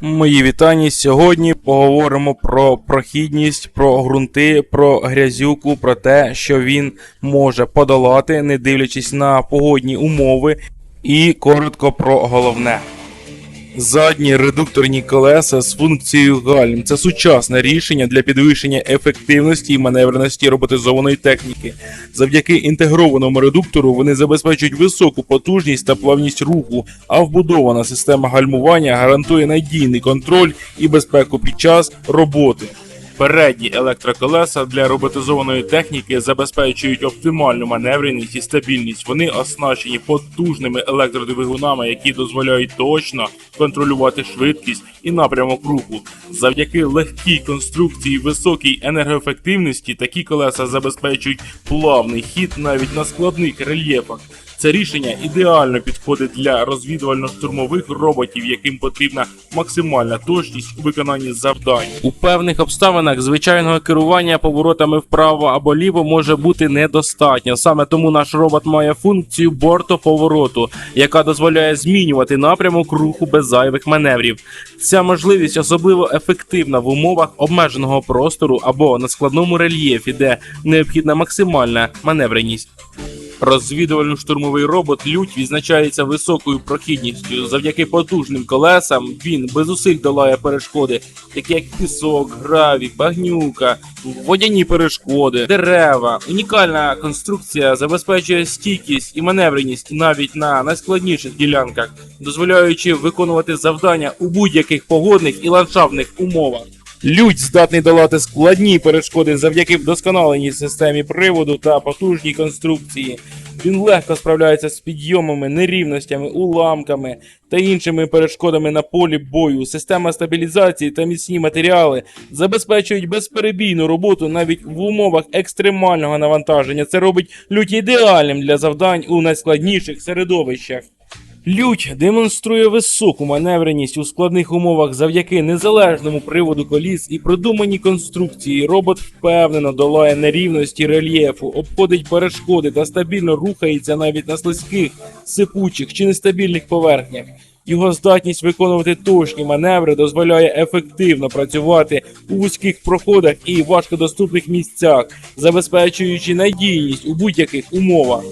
Мої вітання. Сьогодні поговоримо про прохідність, про ґрунти, про грязюку, про те, що він може подолати, не дивлячись на погодні умови, і коротко про головне. Задні редукторні колеса з функцією гальм це сучасне рішення для підвищення ефективності і маневреності роботизованої техніки. Завдяки інтегрованому редуктору вони забезпечують високу потужність та плавність руху, а вбудована система гальмування гарантує надійний контроль і безпеку під час роботи. Передні електроколеса для роботизованої техніки забезпечують оптимальну маневреність і стабільність. Вони оснащені потужними електродвигунами, які дозволяють точно контролювати швидкість і напрямок руху. Завдяки легкій конструкції високій енергоефективності такі колеса забезпечують плавний хід навіть на складних рельєфах. Це рішення ідеально підходить для розвідувально-штурмових роботів, яким потрібна максимальна точність у виконанні завдань. У певних обставинах звичайного керування поворотами вправо або ліво може бути недостатньо. Саме тому наш робот має функцію бортоповороту, яка дозволяє змінювати напрямок руху без зайвих маневрів. Ця можливість особливо ефективна в умовах обмеженого простору або на складному рельєфі, де необхідна максимальна маневреність. Розвідувально-штурмовий робот Лють відзначається високою прохідністю. Завдяки потужним колесам він без зусиль долає перешкоди, такі як пісок, гравій, багнюка, водяні перешкоди, дерева. Унікальна конструкція забезпечує стійкість і маневреність навіть на найскладніших ділянках, дозволяючи виконувати завдання у будь-яких погодних і ландшафтних умовах. Людь здатний долати складні перешкоди завдяки вдосконаленій системі приводу та потужній конструкції. Він легко справляється з підйомами, нерівностями, уламками та іншими перешкодами на полі бою. Система стабілізації та міцні матеріали забезпечують безперебійну роботу навіть в умовах екстремального навантаження. Це робить лють ідеальним для завдань у найскладніших середовищах. Лють демонструє високу маневреність у складних умовах завдяки незалежному приводу коліс і продуманій конструкції. Робот впевнено долає нерівності рельєфу, обходить перешкоди та стабільно рухається навіть на слизьких, сипучих чи нестабільних поверхнях. Його здатність виконувати точні маневри дозволяє ефективно працювати у вузьких проходах і важкодоступних місцях, забезпечуючи надійність у будь-яких умовах.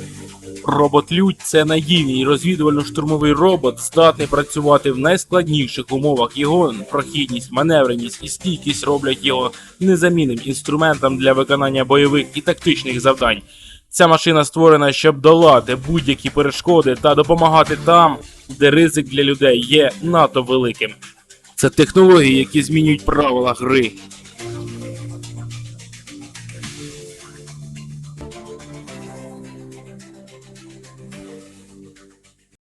Робот Людь це надійний розвідувально-штурмовий робот, здатний працювати в найскладніших умовах. Його прохідність, маневреність і стійкість роблять його незамінним інструментом для виконання бойових і тактичних завдань. Ця машина створена, щоб долати будь-які перешкоди та допомагати там, де ризик для людей є надто великим. Це технології, які змінюють правила гри.